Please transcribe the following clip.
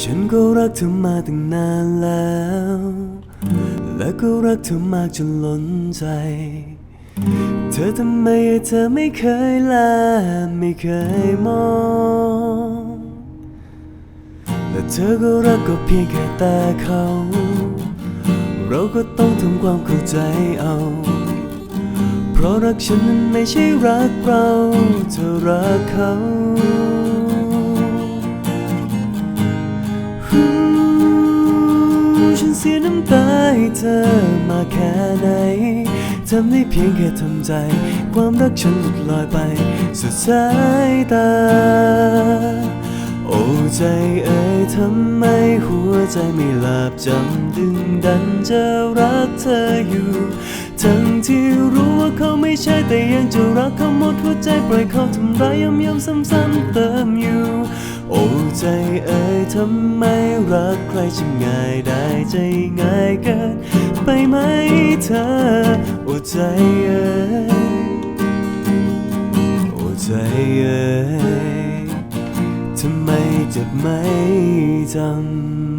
ฉันก็รักเธอมาตั้งนานแล้ว และก็รักเธอมากจนล้นใจ เธอทำไมเธอไม่เคยลาไม่เคยมอง และเธอก็รักก็เพียงแค่แต่เขา เราก็ต้องทำความเข้าใจเอา เพราะรักฉันนั้นไม่ใช่รักเราเธอรักเขา เสียน้ำตาให้เธอมาแค่ไหนทำได้เพียงแค่ทำใจ ความรักฉันหลุดลอยไป สุดสายตา โอ้ใจเอ่ยทำไมหัวใจไม่หลับจำดึงดันจะรักเธออยู่ ทั้งที่รู้ว่าเขาไม่ใช่แต่ยังจะรักเขาหมดหัวใจปล่อยเขาทำร้ายย้ำย้ำซ้ำๆเติมอยู่โอ้ใจเอ่ยทำไมรักใครจะง่ายได้ใจ เธอโอ้ใจเอ๋ยโอ้ใจเอ๋ยทำไมเจ็บไม่จำ